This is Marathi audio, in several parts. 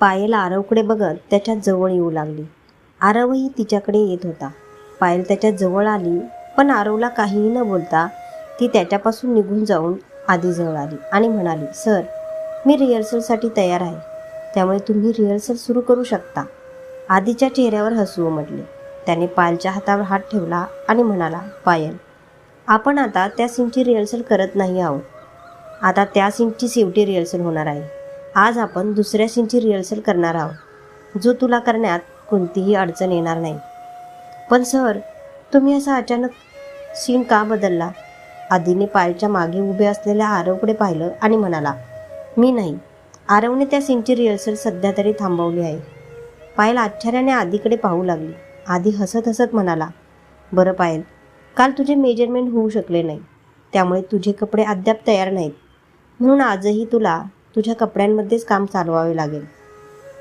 पायल आरवकडे बघत त्याच्याजवळ येऊ लागली. आरवही तिच्याकडे येत होता. पायल त्याच्याजवळ आली पण आरवला काहीही न बोलता ती त्याच्यापासून निघून जाऊन आधी जवळ आली आणि म्हणाली सर मी रिहर्सलसाठी तयार आहे. त्यामुळे तुम्ही रिहर्सल सुरू करू शकता. आधीच्या चेहऱ्यावर हसू म्हटले त्याने पायलच्या हातावर हात ठेवला आणि म्हणाला पायल आपण आता त्या सीनची रिहर्सल करत नाही आहोत. आता त्या सीनची शेवटी रिहर्सल होणार आहे. आज आपण दुसऱ्या सीनची रिहर्सल करणार आहोत जो तुला करण्यात कोणतीही अडचण येणार नाही. पण सर तुम्ही असा अचानक सीन का बदलला? आधीने पायलच्या मागे उभे असलेल्या आरवकडे पाहिलं आणि म्हणाला मी नाही. आरवने त्या सीनची रिहर्सल सध्या तरी थांबवली आहे. पायल आश्चर्याने आधीकडे पाहू लागली. आधी हसत हसत म्हणाला बरं पायल काल तुझे मेजरमेंट होऊ शकले नाही. त्यामुळे तुझे कपडे अद्याप तयार नाहीत. म्हणून आजही तुला तुझ्या कपड्यांमध्येच काम चालवावे लागेल.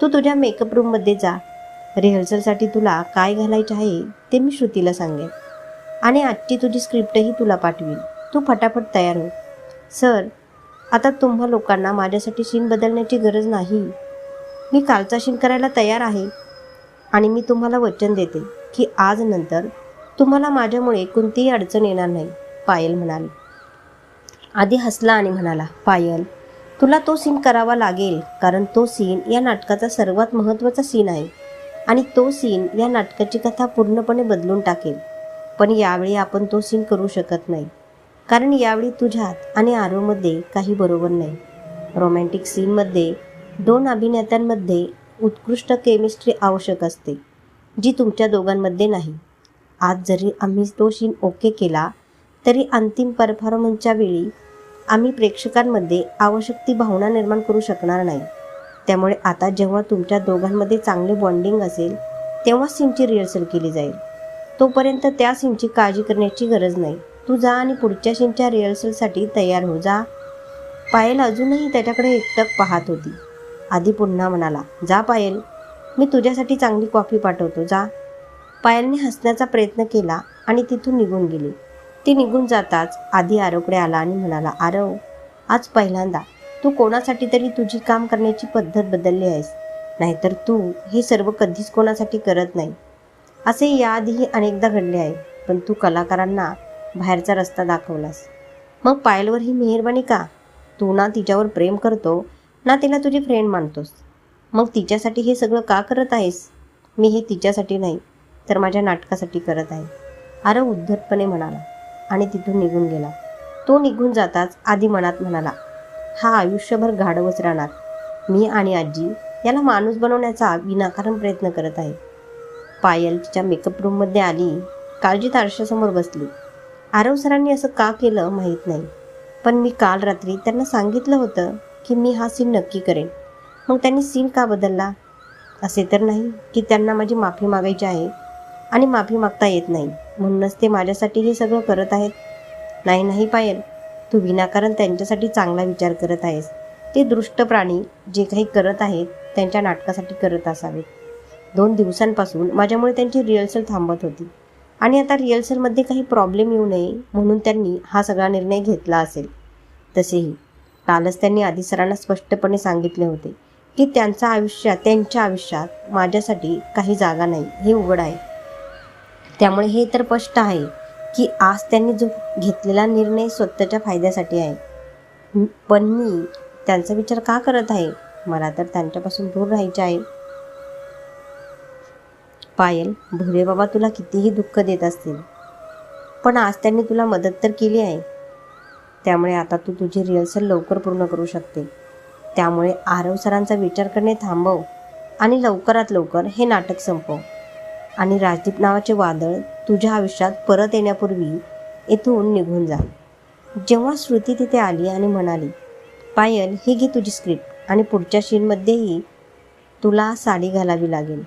तू तुझ्या मेकअप रूममध्ये जा. रिहर्सलसाठी तुला काय घालायचे आहे ते मी श्रुतीला सांगेन. आणि आजची तुझी स्क्रिप्टही तुला पाठवीन. तू फटाफट तयार हो. सर आता तुम्हा लोकांना माझ्यासाठी शीन बदलण्याची गरज नाही. मी कालचा शीन करायला तयार आहे. आणि मी तुम्हाला वचन देते की आज नंतर तुम्हाला माझ्यामुळे कोणतीही अडचण येणार नाही. पायल म्हणाली. आधी हसला आणि म्हणाला पायल तुला तो सीन करावा लागेल कारण तो सीन या नाटकाचा सर्वात महत्त्वाचा सीन आहे. आणि तो सीन या नाटकाची कथा पूर्णपणे बदलून टाकेल. पण यावेळी आपण तो सीन करू शकत नाही. कारण यावेळी तुझ्यात आणि आरोमध्ये काही बरोबर नाही. रोमॅन्टिक सीनमध्ये दोन अभिनेत्यांमध्ये उत्कृष्ट केमिस्ट्री आवश्यक असते जी तुमच्या दोघांमध्ये नाही. आज जरी आम्ही तो सीन ओके केला तरी अंतिम परफॉर्मन्सच्या वेळी आम्ही प्रेक्षकांमध्ये आवश्यक ती भावना निर्माण करू शकणार नाही. त्यामुळे आता जेव्हा तुमच्या दोघांमध्ये चांगले बॉन्डिंग असेल तेव्हा सीनची रिहर्सल केली जाईल. तोपर्यंत त्या सीनची काळजी करण्याची गरज नाही. तू जा आणि पुढच्या सीनच्या रिहर्सलसाठी तयार हो. जा. पायल अजूनही त्याच्याकडे एकटक पाहत होती. आधी पुन्हा म्हणाला जा पायल. मी तुझ्यासाठी चांगली कॉफी पाठवतो. जा. पायलने हसण्याचा प्रयत्न केला आणि तिथून निघून गेली. ती निघून जाताच आधी आरवकडे आला आणि म्हणाला आरव आज पहिल्यांदा तू कोणासाठी तरी तुझी काम करण्याची पद्धत बदलली आहेस. नाहीतर तू हे सर्व कधीच कोणासाठी करत नाही. असे याआधीही अनेकदा घडले आहे पण तू कलाकारांना बाहेरचा रस्ता दाखवलास. मग पायलवर ही मेहरबानी का? तू ना तिच्यावर प्रेम करतो ना तिला तुझी फ्रेंड मानतोस. मग तिच्यासाठी हे सगळं का करत आहेस? मी हे तिच्यासाठी नाही तर माझ्या नाटकासाठी करत आहे. अरे उद्धटपणे म्हणाला आणि तिथून निघून गेला. तो निघून जाताच आधी मनात म्हणाला हा आयुष्यभर गाढवच राहणार. मी आणि आजी याला माणूस बनवण्याचा विनाकारण प्रयत्न करत आहे. पायल तिच्या मेकअप रूममध्ये आली काळजीत आरशासमोर बसली. आरव सरांनी असं का केलं माहीत नाही पण मी काल रात्री त्यांना सांगितलं होतं की मी हा सीन नक्की करेन. मग त्यांनी सीन का बदलला? असे तर नाही की त्यांना माझी माफी मागायची आहे आणि माफी मागता येत नाही. म्हणूनच ते माझ्यासाठी हे सगळं करत आहेत. नाही नाही पायल. तू विनाकारण त्यांच्यासाठी चांगला विचार करत आहेस. ते दृष्ट प्राणी जे काही करत आहेत त्यांच्या नाटकासाठी करत असावेत. दोन दिवसांपासून माझ्यामुळे त्यांची रिहर्सल थांबत होती. आणि आता रिहर्सलमध्ये काही प्रॉब्लेम येऊ नये म्हणून त्यांनी हा सगळा निर्णय घेतला असेल. तसेही कालच त्यांनी आधी सरांना स्पष्टपणे सांगितले होते की त्यांचा आयुष्यात त्यांच्या आयुष्यात माझ्यासाठी काही जागा नाही. हे उघड आहे. त्यामुळे हे तर स्पष्ट आहे की आज त्यांनी जो घेतलेला निर्णय स्वतःच्या फायद्यासाठी आहे. पण मी त्यांचा विचार का करत आहे? मला तर त्यांच्यापासून दूर राहायचे आहे. पायल भोले बाबा तुला कितीही दुःख देत असतील पण आज त्यांनी तुला मदत तर केली आहे. त्यामुळे आता तू तुझी रिहर्सल लवकर पूर्ण करू शकते. त्यामुळे आरव सरांचा विचार करणे थांबव आणि लवकरात लवकर हे नाटक संपव. आणि राजदीप नावाचे वादळ तुझ्या आयुष्यात परत येण्यापूर्वी येथून निघून जा. जेव्हा श्रुती तिथे आली आणि म्हणाली पायल ही घे तुझी स्क्रिप्ट आणि पुढच्या शीनमध्येही तुला साडी घालावी लागेल.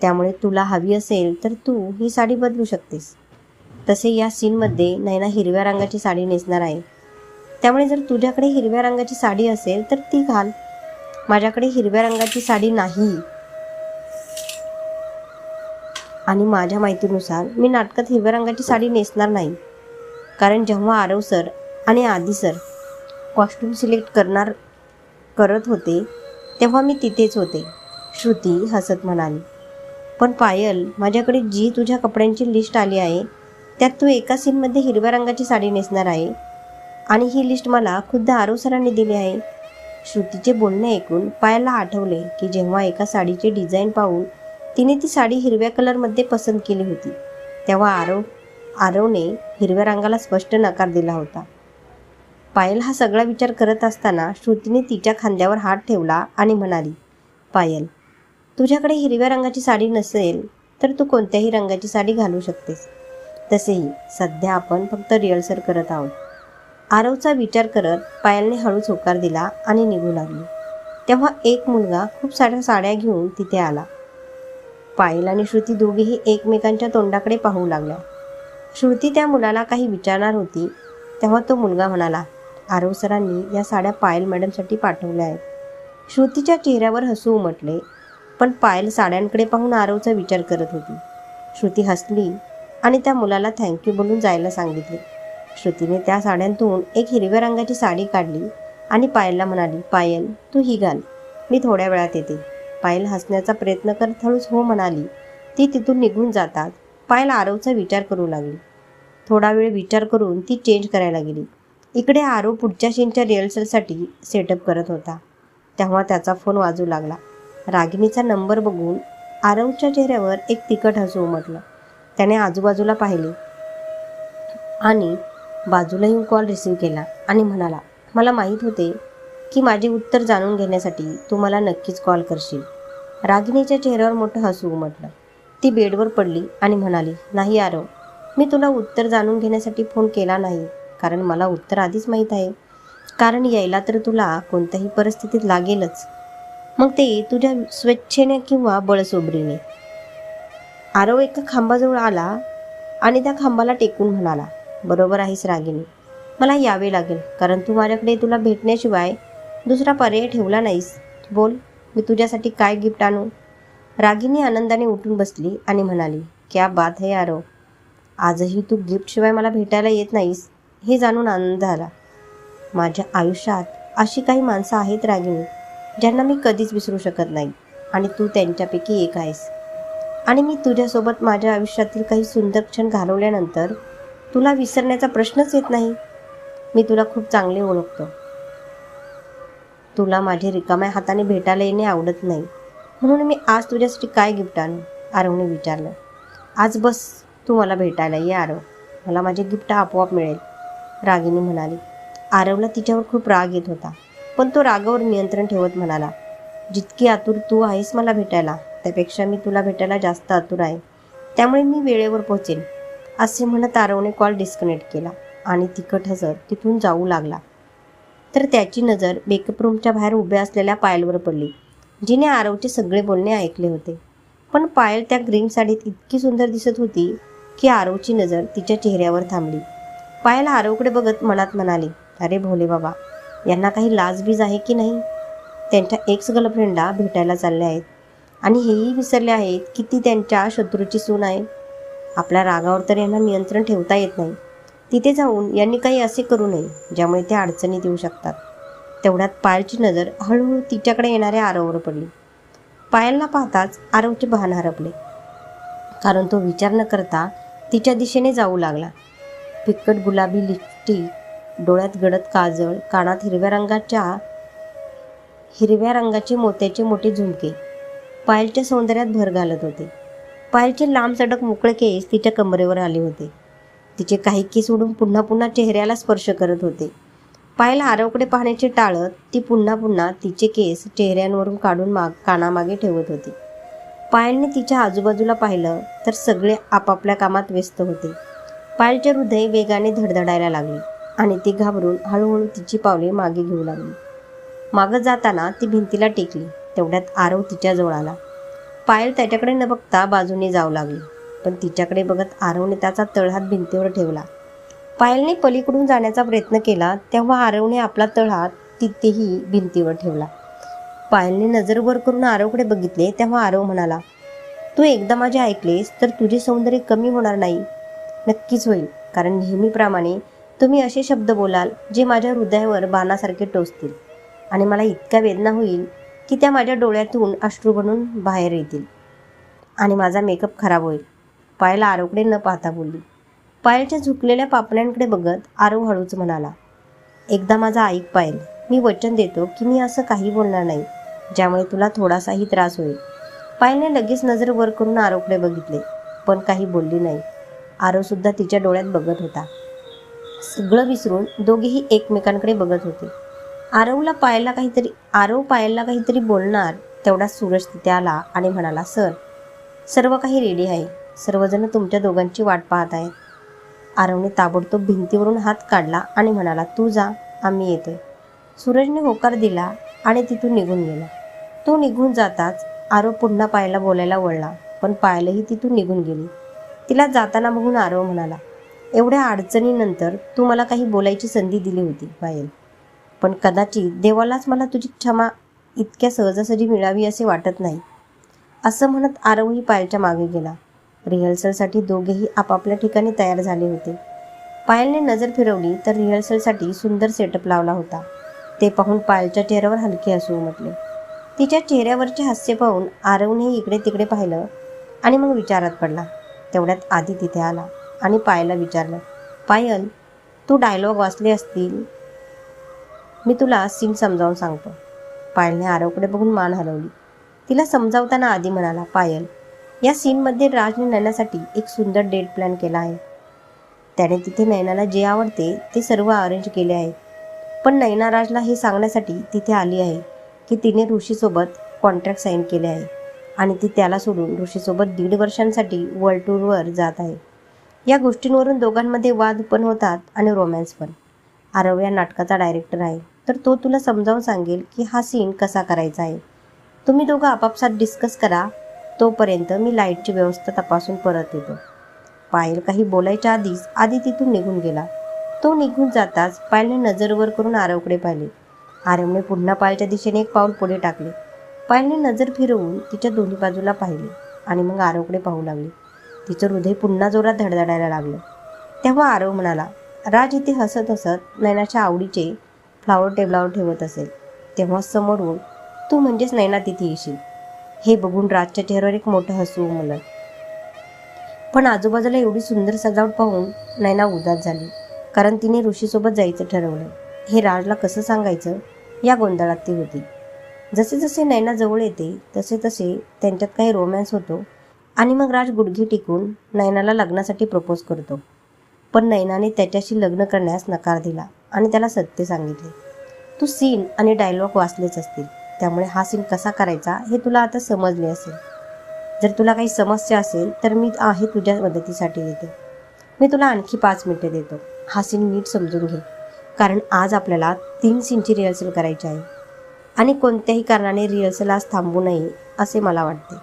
त्यामुळे तुला हवी असेल तर तू ही साडी बदलू शकतेस. तसे या सीनमध्ये नैना हिरव्या रंगाची साडी नेसणार आहे. त्यामुळे जर तुझ्याकडे हिरव्या रंगाची साडी असेल तर ती घाल. माझ्याकडे हिरव्या रंगाची साडी नाही आणि माझ्या माहितीनुसार मी नाटकात हिरव्या रंगाची साडी नेसणार नाही. कारण जेव्हा आरव सर आणि आदी सर कॉस्ट्यूम सिलेक्ट करणार करत होते तेव्हा मी तिथेच होते श्रुती हसत म्हणाली. पण पायल माझ्याकडे जी तुझ्या कपड्यांची लिस्ट आली आहे त्यात तू एका सीनमध्ये हिरव्या रंगाची साडी नेसणार आहे आणि ही लिस्ट मला खुद्द आरव सरांनी दिली आहे. श्रुतीचे बोलणे ऐकून पायाला आठवले की जेव्हा एका साडीचे डिझाईन पाहून तिने ती साडी हिरव्या कलरमध्ये पसंत केली होती. तेव्हा आरव आरवने हिरव्या रंगाला स्पष्ट नकार दिला होता. पायल हा सगळा विचार करत असताना श्रुतीने तिच्या खांद्यावर हात ठेवला आणि म्हणाली पायल तुझ्याकडे हिरव्या रंगाची साडी नसेल तर तू कोणत्याही रंगाची साडी घालू शकतेस. तसेही सध्या आपण फक्त रिहर्सल करत आहोत. आरवचा विचार करत पायलने हळूच होकार दिला आणि निघू लागली. तेव्हा एक मुलगा खूप साऱ्या साड्या घेऊन तिथे आला. पायल आणि श्रुती दोघेही एकमेकांच्या तोंडाकडे पाहू लागल्या. श्रुती त्या मुलाला काही विचारणार होती तेव्हा तो मुलगा म्हणाला आरव सरांनी या साड्या पायल मॅडमसाठी पाठवल्या आहेत. श्रुतीच्या चेहऱ्यावर हसू उमटले पण पायल साड्यांकडे पाहून आरवचा विचार करत होती. श्रुती हसली आणि त्या मुलाला थँक्यू बोलून जायला सांगितले. श्रुतीने त्या साड्यांतून एक हिरव्या रंगाची साडी काढली आणि पायलला म्हणाली पायल तू ही घाल मी थोड्या वेळात येते. पायल हसण्याचा प्रयत्न करत हळूच हो म्हणाली. ती तिथून निघून जातात. पायल आरवचा विचार करू लागली. थोडा वेळ विचार करून ती चेंज करायला गेली. इकडे आरव पुढच्या सीनच्या रिहर्सलसाठी सेटअप करत होता. तेव्हा त्याचा फोन वाजू लागला. रागिणीचा नंबर बघून आरवच्या चेहऱ्यावर एक तिखट हसू उमटलं. त्याने आजूबाजूला पाहिले. आणि बाजूला येऊन कॉल रिसीव केला आणि म्हणाला मला माहीत होते की माझे उत्तर जाणून घेण्यासाठी तू मला नक्कीच कॉल करशील. रागिणीच्या चेहऱ्यावर मोठं हसू उमटलं. ती बेडवर पडली आणि म्हणाली नाही आरव मी तुला उत्तर जाणून घेण्यासाठी फोन केला नाही कारण मला उत्तर आधीच माहीत आहे. कारण यायला तर तुला कोणत्याही परिस्थितीत लागेलच. मग ते तुझ्या स्वेच्छेने किंवा बळसोबरीने. आरव एका खांबाजवळ आला आणि त्या खांबाला टेकून म्हणाला बरोबर आहेस रागिनी मला यावे लागेल कारण तू माझ्याकडे तुला भेटण्याशिवाय दुसरा पर्याय ठेवला नाहीस. बोल मी तुझ्यासाठी काय गिफ्ट आणू? रागिनी आनंदाने उठून बसली आणि म्हणाली क्या बात है आरव आजही तू गिफ्टशिवाय मला भेटायला येत नाहीस हे जाणून आनंद झाला. माझ्या आयुष्यात अशी काही माणसं आहेत रागिनी ज्यांना मी कधीच विसरू शकत नाही आणि तू त्यांच्यापैकी एक आहेस. आणि मी तुझ्यासोबत माझ्या आयुष्यातील काही सुंदर क्षण घालवल्यानंतर तुला विसरण्याचा प्रश्नच येत नाही. मी तुला खूप चांगले ओळखतो. तुला माझे रिकाम्या हाताने भेटायला येणे आवडत नाही. म्हणून मी आज तुझ्यासाठी काय गिफ्ट आणू? आरवने विचारलं. आज बस तू मला भेटायला ये आरव. मला माझे गिफ्ट आपोआप मिळेल रागिनी म्हणाली. आरवला तिच्यावर खूप राग येत होता पण तो रागावर नियंत्रण ठेवत म्हणाला जितकी आतुर तू आहेस मला भेटायला त्यापेक्षा मी तुला भेटायला जास्त आतुर आहे. त्यामुळे मी वेळेवर पोहोचेन असे म्हणत आरवने कॉल डिस्कनेक्ट केला आणि तिखट हसत तिथून जाऊ लागला. तर त्याची नजर मेकअप रूमच्या बाहेर उभ्या असलेल्या पायलवर पडली. जिने आरवचे सगळे बोलणे ऐकले होते. पण पायल त्या ग्रीन साडीत इतकी सुंदर दिसत होती की आरवची नजर तिच्या चेहऱ्यावर थांबली. पायल आरवकडे बघत मनात म्हणाली अरे भोले बाबा यांना काही लाजबीज आहे की नाही? त्यांच्या एक्स गर्लफ्रेंडला भेटायला चालले आहेत आणि हेही विसरले आहेत की ती त्यांच्या शत्रूची सून आहे. आपल्या रागावर तर यांना नियंत्रण ठेवता येत नाही. तिथे जाऊन यांनी काही असे करू नये ज्यामुळे ते अडचणीत येऊ शकतात. तेवढ्यात पायलची नजर हळूहळू तिच्याकडे येणाऱ्या आरववर पडली. पायलला पाहताच आरवचे भान हरपले. कारण तो विचार न करता तिच्या दिशेने जाऊ लागला. फिक्कट गुलाबी लिपस्टिक डोळ्यात गडद काजळ कानात हिरव्या रंगाच्या हिरव्या रंगाचे मोत्याचे मोठे झुमके. पायलच्या सौंदर्यात भर घालत होते. पायलचे लांब सडक मोकळे केस तिच्या कमरेवर आले होते. तिचे काही केस उडून पुन्हा पुन्हा चेहऱ्याला स्पर्श करत होते. पायल आरवकडे पाहण्याचे टाळत ती पुन्हा पुन्हा तिचे केस चेहऱ्यांवरून काढून माग कानामागे ठेवत होती. पायलने तिच्या आजूबाजूला पाहिलं तर सगळे आपापल्या कामात व्यस्त होते. पायलचे हृदय वेगाने धडधडायला लागले आणि ती घाबरून हळूहळू तिची पावले मागे घेऊ लागली. मागं जाताना ती भिंतीला टेकली तेवढ्यात आरव तिच्याजवळ आला. पायल त्याच्याकडे न बघता बाजूने जाऊ लागली. पण तिच्याकडे बघत आरवने त्याचा तळहात भिंतीवर ठेवला. पायलने पलीकडून जाण्याचा प्रयत्न केला तेव्हा आरवने आपला तळहात तिथेही भिंतीवर ठेवला. पायलने नजर वर करून आरवकडे बघितले तेव्हा आरव म्हणाला तू एकदा माझे ऐकलेस तर तुझे सौंदर्य कमी होणार नाही. नक्कीच होईल कारण नेहमीप्रमाणे तुम्ही असे शब्द बोलाल जे माझ्या हृदयावर बाणासारखे टोचतील आणि मला इतक्या वेदना होईल की त्या माझ्या डोळ्यातून अश्रू बनून बाहेर येतील आणि माझा मेकअप खराब होईल. पायल आरोकडे न पाहता बोलली. पायलच्या झुकलेल्या पापण्यांकडे बघत आरो हळूच म्हणाला एकदा माझा ऐक पायल मी वचन देतो की मी असं काही बोलणार नाही ज्यामुळे तुला थोडासाही त्रास होईल. पायलने लगेच नजर वर करून आरोकडे बघितले पण काही बोलली नाही. आरोसुद्धा तिच्या डोळ्यात बघत होता. सगळं विसरून दोघेही एकमेकांकडे बघत होते. आरवला पायला काहीतरी आरव पायलला काहीतरी बोलणार तेवढा सूरज तिथे आला आणि म्हणाला सर सर्व काही रेडी आहे. सर्वजण तुमच्या दोघांची वाट पाहत आहेत. आरवने ताबडतोब भिंतीवरून हात काढला आणि म्हणाला तू जा आम्ही येतोय. सूरजने होकार दिला आणि तिथून निघून गेला. तो निघून जाताच आरव पुन्हा पायाला बोलायला वळला पण पायालाही तिथून निघून गेली. तिला जाताना बघून आरव म्हणाला एवढ्या अडचणीनंतर तू मला काही बोलायची संधी दिली होती पायल पण कदाचित देवालाच मला तुझी क्षमा इतक्या सहजासहजी मिळावी असे वाटत नाही. असं म्हणत आरवही पायलच्या मागे गेला. रिहर्सलसाठी दोघेही आपापल्या ठिकाणी तयार झाले होते. पायलने नजर फिरवली तर रिहर्सलसाठी सुंदर सेटअप लावला होता. ते पाहून पायलच्या चेहऱ्यावर हलके हसू म्हटले. तिच्या चेहऱ्यावरचे हास्य पाहून आरवने इकडे तिकडे पाहिलं आणि मग विचारात पडला. तेवढ्यात आधी तिथे आला आणि पायलला विचारलं पायल तू डायलॉग वाचले असतील? मी तुला सीन समजावून सांगतो. पायलने आरवकडे बघून मान हलवली. तिला समजावताना आधी म्हणाला पायल या सीनमध्ये राजने नैनासाठी एक सुंदर डेट प्लॅन केला आहे. त्याने तिथे नैनाला जे आवडते ते सर्व अरेंज केले आहे. पण नैना राजला हे सांगण्यासाठी तिथे आली आहे की तिने ऋषीसोबत कॉन्ट्रॅक्ट साईन केले आहे आणि ती त्याला सोडून ऋषीसोबत दीड वर्षांसाठी वर्ल्ड टूरवर जात आहे. या गोष्टींवरून दोघांमध्ये वाद पण होतात आणि रोमॅन्स पण. आरव या नाटकाचा डायरेक्टर आहे. तर तो तुला समजावून सांगेल की हा सीन कसा करायचा आहे. तुम्ही दोघं आपापसात डिस्कस करा. तोपर्यंत मी लाईटची व्यवस्था तपासून परत येतो. पायल काही बोलायच्या आधीच आधी तिथून निघून गेला. तो निघून जाताच पायलने नजर वर करून आरवकडे पाहिले. आरवने पुन्हा पायलच्या दिशेने एक पाऊल पुढे टाकले. पायलने नजर फिरवून तिच्या दोन्ही बाजूला पाहिले आणि मग आरवकडे पाहू लागले. तिचं हृदय पुन्हा जोरात धडधडायला लागलं. तेव्हा आरव म्हणाला राज इथे हसत हसत नैनाच्या आवडीचे फ्लावर टेबलावर ठेवत असेल. तेव्हा समोरून तू म्हणजेच नैना तिथे येशील. हे बघून राजच्या चेहऱ्यावर एक मोठं हसू उमलं पण आजूबाजूला एवढी सुंदर सजावट पाहून नैना उदास झाली. कारण तिने ऋषीसोबत जायचं ठरवलं. हे राजला कसं सांगायचं? या गोंधळात ती होती. जसे जसे नैना जवळ येते तसे तसे त्यांच्यात काही रोमॅन्स होतो आणि मग राज गुडघे टिकून नैनाला लग्नासाठी प्रपोज करतो. पण नैनाने त्याच्याशी लग्न करण्यास नकार दिला आणि त्याला सत्य सांगितले. तू सीन आणि डायलॉग वाचलेच असतील. त्यामुळे हा सीन कसा करायचा हे तुला आता समजले असेल. जर तुला काही समस्या असेल तर मी आहे तुझ्या मदतीसाठी येते. मी तुला आणखी पाच मिनिटे देतो. हा सीन नीट समजून घे. कारण आज आपल्याला तीन सीनची रिहर्सल करायची आहे. आणि कोणत्याही कारणाने रिहर्सल आज थांबू नये असे मला वाटते.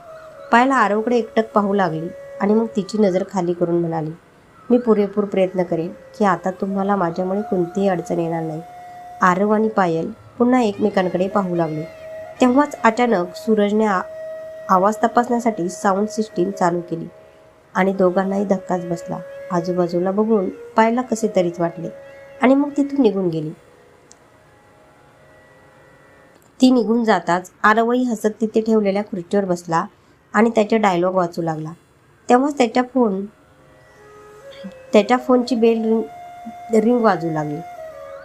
पायला आरवकडे एकटक पाहू लागली आणि मग तिची नजर खाली करून म्हणाली मी पुरेपूर प्रयत्न करेन की आता तुम्हाला माझ्यामुळे कोणतीही अडचण येणार नाही. आरव आणि पायल पुन्हा एकमेकांकडे पाहू लागले. तेव्हाच अचानक सूरजने आ आवाज तपासण्यासाठी साऊंड सिस्टीम चालू केली आणि दोघांनाही धक्काच बसला. आजूबाजूला बघून पायला कसे तरीच वाटले. आणि मग तिथून निघून गेली. ती निघून जाताच आरवई हसत तिथे ठेवलेल्या खुर्चीवर बसला आणि त्याचे डायलॉग वाचू लागला. तेव्हाच त्याच्या फोन त्याच्या फोनची बेल रिंग रिंग वाजू लागली.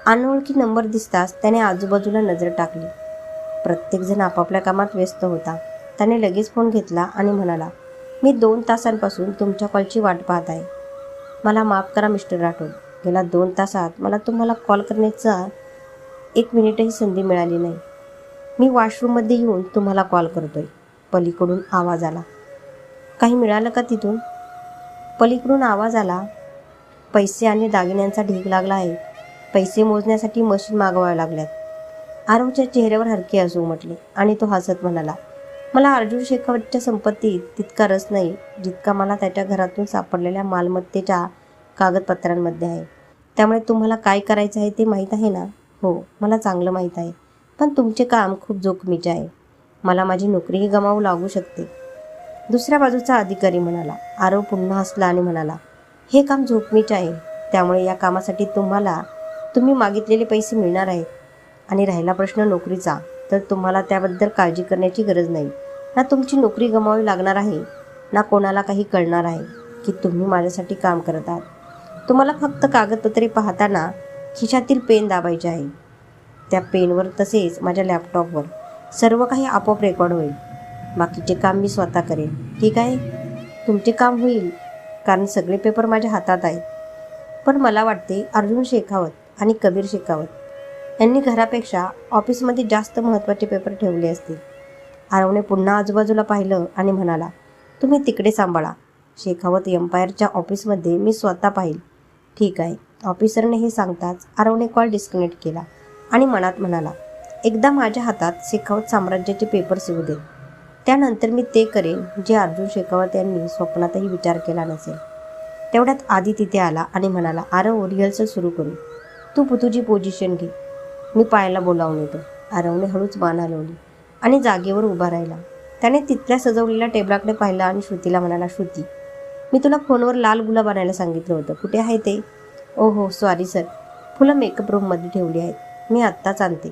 अनोळखी नंबर दिसताच त्याने आजूबाजूला नजर टाकली. प्रत्येकजण आपापल्या कामात व्यस्त होता. त्याने लगेच फोन घेतला आणि म्हणाला मी दोन तासांपासून तुमच्या कॉलची वाट पाहत आहे. मला माफ करा मिस्टर राठोड. गेल्या दोन तासात मला तुम्हाला कॉल करण्याचा एक मिनिटही संधी मिळाली नाही. मी वॉशरूममध्ये येऊन तुम्हाला कॉल करतोय. पलीकडून आवाज आला. काही मिळालं का तिथून? पलीकडून आवाज आला. पैसे आणि दागिन्यांचा ढीग लागला आहे. पैसे मोजण्यासाठी मशीन मागवाव्या लागल्यात. आरवच्या चेहऱ्यावर हरके हसू म्हटले आणि तो हसत म्हणाला मला अर्जुन शेखावतच्या संपत्तीत तितका रस नाही जितका मला त्याच्या घरातून सापडलेल्या मालमत्तेच्या कागदपत्रांमध्ये आहे. त्यामुळे तुम्हाला काय करायचं आहे ते माहीत आहे ना? हो मला चांगलं माहीत आहे. पण तुमचे काम खूप जोखमीचे आहे. मला माझी नोकरीही गमावू लागू शकते. दुसऱ्या बाजूचा अधिकारी म्हणाला आरव पुन्हा हसला आणि म्हणाला हे काम जोखमीचे आहे. त्यामुळे या कामासाठी तुम्हाला तुम्ही मागितलेले पैसे मिळणार आहेत. आणि राहिला प्रश्न नोकरीचा तर तुम्हाला त्याबद्दल काळजी करण्याची गरज नाही. ना तुमची नोकरी गमावी लागणार आहे ना कोणाला काही कळणार आहे की तुम्ही माझ्यासाठी काम करत आहात. तुम्हाला फक्त कागदपत्रे पाहताना खिशातील पेन दाबायचे आहे. त्या पेनवर तसेच माझ्या लॅपटॉपवर सर्व काही आपोआप रेकॉर्ड होईल. बाकीचे काम मी स्वतः करेन. ठीक आहे? तुमचे काम होईल कारण सगळे पेपर माझ्या हातात आहेत. पण मला वाटते अर्जुन शेखावत आणि कबीर शेखावत यांनी घरापेक्षा ऑफिसमध्ये जास्त महत्त्वाचे पेपर ठेवले असतील. आरवने पुन्हा आजूबाजूला पाहिलं आणि म्हणाला तुम्ही तिकडे सांभाळा. शेखावत एम्पायरच्या ऑफिसमध्ये मी स्वतः पाहिल. ठीक आहे. ऑफिसरने हे सांगताच आरवने कॉल डिस्कनेक्ट केला आणि मनात म्हणाला एकदा माझ्या हातात शेखावत साम्राज्याचे पेपर्स येऊ दे. त्यानंतर मी ते करेन जे अर्जुन शेखावत यांनी स्वप्नातही विचार केला नसेल. तेवढ्यात आधी तिथे आला आणि म्हणाला आरव रिहर्सल सुरू करू. तू पु- तुझी पोझिशन घे. मी पायाला बोलावून येतो आरवने हळूच मान हलवली आणि जागेवर उभा राहिला. त्याने तिथल्या सजवलेल्या टेबलाकडे पाहिलं आणि श्रुतीला म्हणाला श्रुती मी तुला फोनवर लाल गुलाब आणायला सांगितलं होतं. कुठे आहे ते? ओ हो सॉरी सर फुलं मेकअप रूममध्ये ठेवली आहेत. मी आत्ताच आणते.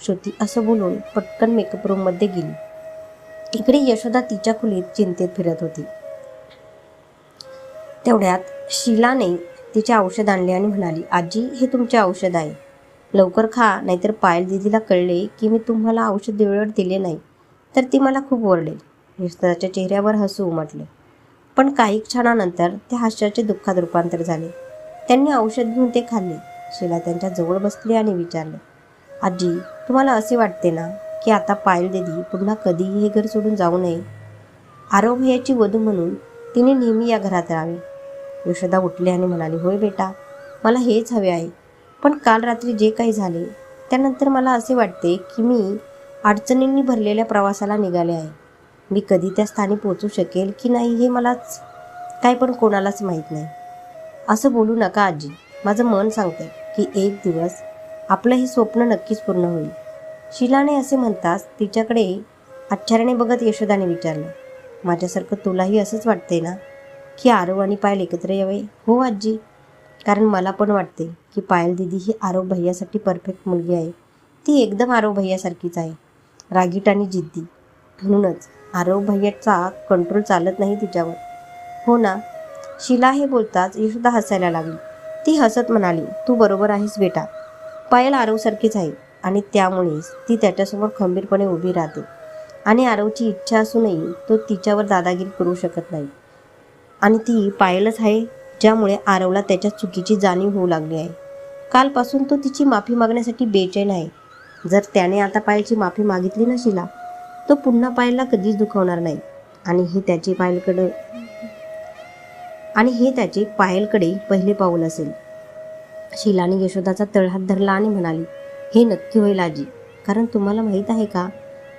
श्रुती असं बोलून पटकन मेकअप रूममध्ये गेली. इकडे यशोदा तिच्या खोलीत चिंतेत फिरत होती. तेवढ्यात शीलाने तिचे औषध आणले आणि म्हणाली आजी हे तुमचे औषध आहे. लवकर खा नाहीतर पायल दिदीला कळले की मी तुम्हाला औषध वेळेवर दिले नाही. तर ती मला खूप ओरडेल. यशोदाच्या चेहऱ्यावर हसू उमटले. पण काही क्षणानंतर त्या हास्याचे दुःखात रूपांतर झाले. त्यांनी औषध घेऊन ते खाल्ले. शिला त्यांच्या जवळ बसली आणि विचारले आजी तुम्हाला असे वाटते ना की आता पायल दिदी पुन्हा कधीही हे घर सोडून जाऊ नये? आरव भैयाची वधू म्हणून तिने नेहमी या घरात राहावे. यशोदा उठली आणि म्हणाली होय बेटा मला हेच हवे आहे. पण काल रात्री जे काही झाले त्यानंतर मला असे वाटते की मी अडचणींनी भरलेल्या प्रवासाला निघाले आहे. मी कधी त्या स्थानी पोचू शकेल की नाही हे मलाच काय पण कोणालाच माहीत नाही. असं बोलू नका आजी. माझं मन सांगते की एक दिवस आपलं हे स्वप्न नक्कीच पूर्ण होईल. शिलाने असे म्हणताच तिच्याकडे आश्चर्याने बघत यशोदाने विचारलं माझ्यासारखं तुलाही असंच वाटते ना की आरव आणि पायल एकत्र यावे? हो आजी. कारण मला पण वाटते की पायल दिदी ही आरव भैयासाठी परफेक्ट मुलगी आहे. ती एकदम आरव भैयासारखीच आहे. रागीट आणि जिद्दी. म्हणूनच आरव भैयाचा कंट्रोल चालत नाही तिच्यावर. हो ना? शिला हे बोलताच यशोदा हसायला लागली. ती हसत म्हणाली तू बरोबर आहेस बेटा. पायल आरवसारखीच आहे आणि त्यामुळेच ती त्याच्यासमोर खंबीरपणे उभी राहते. आणि आरवची इच्छा असूनही तो तिच्यावर दादागिरी करू शकत नाही. आणि ती पायलच आहे ज्यामुळे आरवला त्याच्या चुकीची जाणीव होऊ लागली आहे. कालपासून तो तिची माफी मागण्यासाठी बेचैन आहे. जर त्याने आता पायलची माफी मागितली नशिला तो पुन्हा पायलला कधीच दुखवणार नाही. आणि हे त्याचे पायलकडे आणि हे त्याचे पायलकडे पहिले पाऊल असेल. शिलाने यशोदाचा तळहात धरला आणि म्हणाली हे नक्की होईल आजी. कारण तुम्हाला माहीत आहे का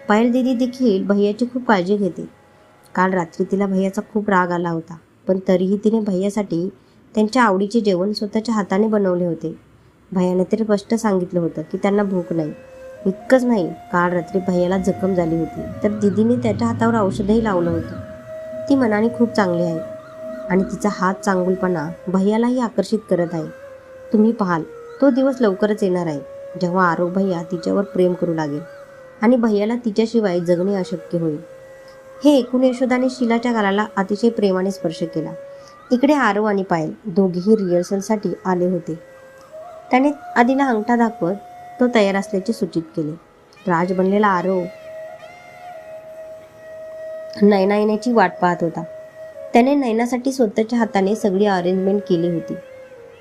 पायल दिदी देखील भैयाची खूप काळजी घेते. काल रात्री तिला भैयाचा खूप राग आला होता. पण तरीही तिने भैयासाठी त्यांच्या आवडीचे जेवण स्वतःच्या हाताने बनवले होते. भैयाने तर स्पष्ट सांगितलं होतं की त्यांना भूक नाही. इतकंच नाही काल रात्री भैयाला जखम झाली होती. तर दिदीने त्याच्या हातावर औषधही लावलं होतं. ती मनाने खूप चांगली आहे आणि तिचा हात चांगुलपणा भैयालाही आकर्षित करत आहे. तुम्ही पाहाल तो दिवस लवकरच येणार आहे जेव्हा आरोप भैया तिच्यावर प्रेम करू लागेल आणि भैयाला तिच्याशिवाय जगणे अशक्य होईल. हे ऐकून यशोदाने शिलाच्या गालाला अतिशय प्रेमाने स्पर्श केला. इकडे आरव आणि पायल दोघेही रिहर्सलसाठी आले होते. त्याने आधीला अंगठा दाखवत तो तयार असल्याचे सूचित केले. राज बनलेला आरव नैना येण्याची वाट पाहत होता. त्याने नैनासाठी स्वतःच्या हाताने सगळी अरेंजमेंट केली होती.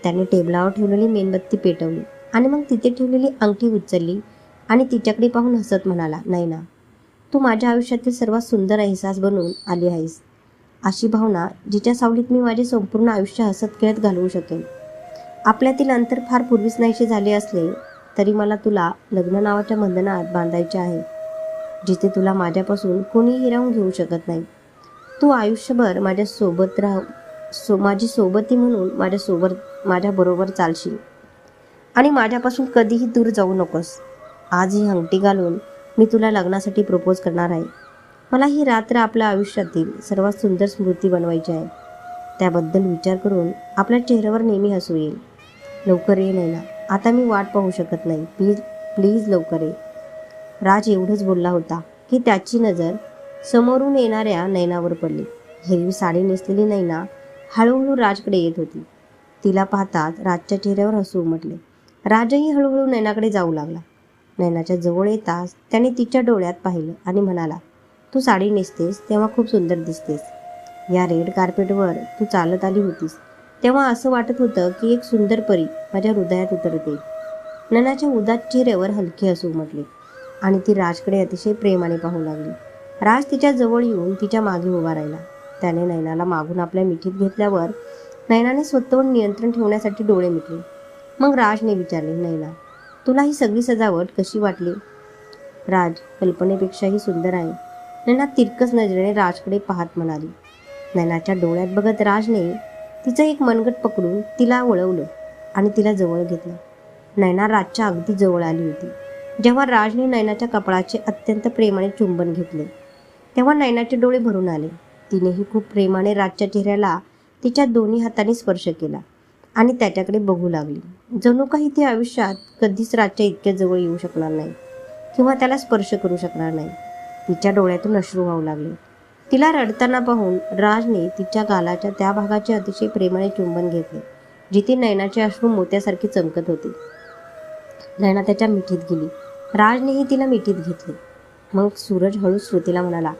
त्याने टेबलावर ठेवलेली मेणबत्ती पेटवली आणि मग तिथे ठेवलेली अंगठी उचलली आणि तिच्याकडे पाहून हसत म्हणाला नैना तू माझ्या आयुष्यातील सर्वात सुंदर अहसास बनून आली आहेस. अशी भावना जिच्या सावलीत मी माझे संपूर्ण आयुष्य हसत खेळत घालवू शकेन. आपल्यातील अंतर फार पूर्वीच नाहीसे झाले असले तरी मला तुला लग्न नावाच्या बंधनात बांधायचे आहे जिथे तुला माझ्यापासून कोणीही हिरावून घेऊ शकत नाही. तू आयुष्यभर माझ्या सोबत राह सो माझी सोबती म्हणून माझ्यासोबत माझ्याबरोबर चालशील. आणि माझ्यापासून कधीही दूर जाऊ नकोस. आज ही हंगटी घालून मी तुला लग्नासाठी प्रपोज करणार आहे. मला ही रात्र आपल्या आयुष्यातील सर्वात सुंदर स्मृती बनवायची आहे. त्याबद्दल विचार करून आपल्या चेहऱ्यावर नेहमी हसू येईल. लवकर ये नैना. आता मी वाट पाहू शकत नाही. प्लीज प्लीज लवकर ये. राज एवढंच बोलला होता की त्याची नजर समोरून येणाऱ्या नैनावर पडली. हिरवी साडी नेसलेली नैना हळूहळू राजकडे येत होती. तिला पाहताच राजच्या चेहऱ्यावर हसू उमटले. राजही हळूहळू नैनाकडे जाऊ लागला. नैनाच्या जवळ येताच त्याने तिच्या डोळ्यात पाहिलं आणि म्हणाला तू साडी नेसतेस तेव्हा खूप सुंदर दिसतेस. या रेड कार्पेटवर तू चालत आली होतीस. तेव्हा असं वाटत होतं की एक सुंदर परी माझ्या हृदयात उतरते. ननाच्या उदात चेहऱ्यावर हलके हसू म्हटले आणि ती राजकडे अतिशय प्रेमाने पाहू लागली. राज तिच्या जवळ येऊन तिच्यामागे उभा राहिला. त्याने नैनाला मागून आपल्या मिठीत घेतल्यावर नैनाने स्वतःवर नियंत्रण ठेवण्यासाठी डोळे मिटले. मग राजने विचारले नैना तुला ही सगळी सजावट कशी वाटली? राज कल्पनेपेक्षाही सुंदर आहे. नैना तिरकस नजरेने राजकडे पाहत म्हणाली. नैनाच्या डोळ्यात बघत राजने तिचं एक मनगट पकडून तिला वळवलं आणि तिला जवळ घेतलं. नैना राजच्या अगदी जवळ आली होती. जेव्हा राजने नैनाच्या कपाळाचे अत्यंत प्रेमाने चुंबन घेतले तेव्हा नैनाचे डोळे भरून आले. तिनेही खूप प्रेमाने राजच्या चेहऱ्याला तिच्या दोन्ही हातांनी स्पर्श केला. आणि त्याच्याकडे बघू लागली. जणू काही ते आयुष्यात कधीच राजच्या इतक्या जवळ येऊ शकणार नाही किंवा त्याला स्पर्श करू शकणार नाही. तिच्या डोळ्यातून अश्रू वाहू लागले. तिला रडताना पाहून राजने तिच्या गालाच्या त्या भागाचे अतिशय प्रेमाने चुंबन घेतले जिथे नैनाचे अश्रू मोत्यासारखे चमकत होते. नैना त्याच्या मिठीत गेली. राजनेही तिला मिठीत घेतले. मग सूरज हळू श्रुतीला म्हणाला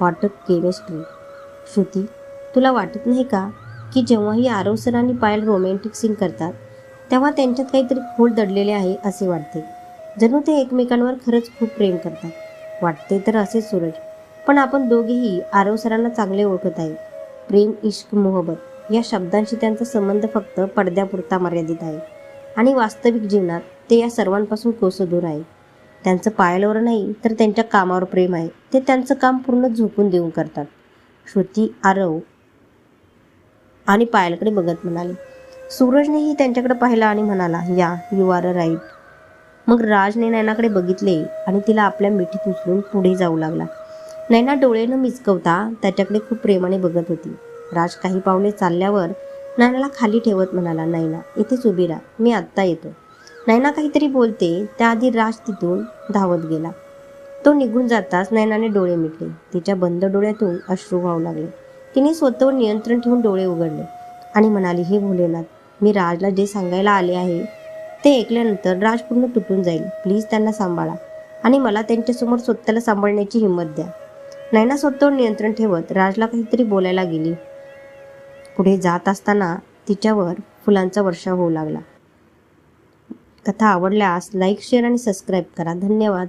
व्हॉट केमिस्ट्री श्रुती तुला वाटत नाही का की जेव्हाही आरव सर आणि पायल रोमॅन्टिक सीन करतात तेव्हा त्यांच्यात काहीतरी खोल दडलेले आहे असे वाटते. जणू ते एकमेकांवर खरंच खूप प्रेम करतात. वाटते तर असे सूरज पण आपण दोघेही आरव सरांना चांगले ओळखत आहे. प्रेम इश्क मोहब्बत या शब्दांशी त्यांचा संबंध फक्त पडद्यापुरता मर्यादित आहे. आणि वास्तविक जीवनात ते या सर्वांपासून कोसं दूर आहे. त्यांचं पायालवर नाही तर त्यांच्या कामावर प्रेम आहे. ते त्यांचं काम पूर्ण झोपून देऊन करतात. श्रुती आरव आणि पायलकडे बघत म्हणाले सूरजनेही त्यांच्याकडे पाहिला आणि म्हणाला या यू आर अ राईट मग राजने नैनाकडे बघितले आणि तिला आपल्या मिठीत उचलून पुढे जाऊ लागला. नैना डोळे न मिचकवता त्याच्याकडे खूप प्रेमाने बघत होती. राज काही पावले चालल्यावर नैनाला खाली ठेवत म्हणाला नैना इथेच उभी राहा मी आत्ता येतो. नैना काहीतरी बोलते त्याआधी राज तिथून धावत गेला. तो निघून जाताच नैनाने डोळे मिटले. तिच्या बंद डोळ्यातून अश्रू वाहू लागले. तिने स्वतःवर नियंत्रण ठेवून डोळे उघडले आणि म्हणाली हे भोलेनाथ मी राजला जे सांगायला आले आहे ते ऐकल्यानंतर राज पूर्ण तुटून जाईल. प्लीज त्यांना सांभाळा आणि मला त्यांच्यासमोर स्वतःला सांभाळण्याची हिंमत द्या. नैना स्वतःवर नियंत्रण ठेवत राजला काहीतरी बोलायला गेली. पुढे जात असताना तिच्यावर फुलांचा वर्षाव होऊ लागला. कथा आवडल्यास लाईक शेअर आणि सबस्क्राईब करा. धन्यवाद.